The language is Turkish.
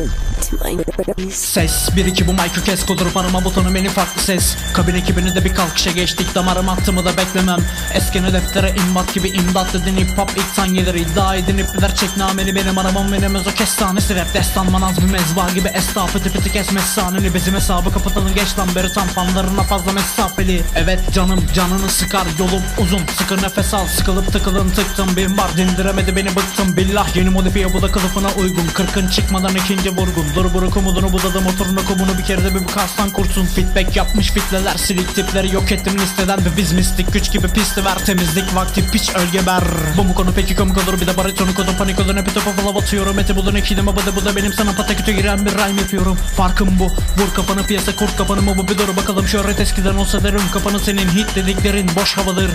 Peace. Ses. 1-2 bu mic'ı kes. Kudurup arama butonu beni farklı ses. Kabin ekibini de bir kalkışa geçtik. Damarım attığımı da beklemem. Eskene deftere imbat gibi imdat dedin. Hip hop ilk saniyeleri iddia edin. İpliler çeknameli. Benim aramam veremez o kestanesi rap destan manaz bir mezba gibi estağ pıtı pıtı kes mesaneni bizim hesabı kapatalım geç lan beri tam fanlarına fazla mesafeli. Evet canım canını sıkar yolum uzun. Sıkı nefes al sıkılıp tıkılın tıktım. Bin var dindiremedi beni bıktım. Billah yeni modifiye bu da kılıfına uygun. Kırkın çıkmadan ikinci vurgun dur buruk umudunu budadı motorunu kumunu bir kere de bir kastan kurtun Feedback yapmış fitleler silik tipleri yok ettim listeden. Ve biz mistik güç gibi pisti ver temizlik vakti piç ölgeber Bu mu konu peki komik olur bir de baritonu kodu panik olur. Epi topu falan atıyorum eti bulun ekidime bu da bu da benim sana pata giren bir rhyme yapıyorum. Farkım bu vur kafanı piyasa kurt kafanı mı bu bir dur bakalım. Şöhret eskiden olsa derim Kafanı senin hit dediklerin boş havadır